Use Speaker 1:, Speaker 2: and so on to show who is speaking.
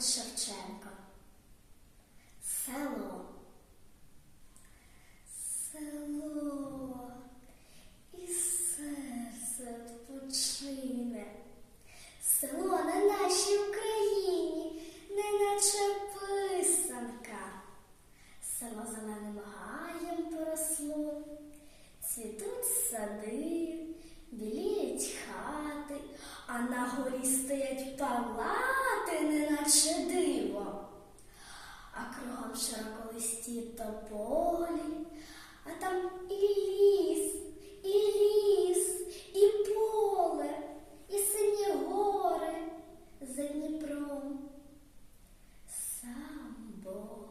Speaker 1: Роман Шевченко. Село. Село і серце відпочине. Село на нашій Україні, не наче писанка. Село зеленим гаєм поросло, цвітуть сади, біліють хати, а на горі стоять палати. там широколисті тополі, а там і ліс, і ліс, і поле, і сині гори за Дніпром. Сам Бог.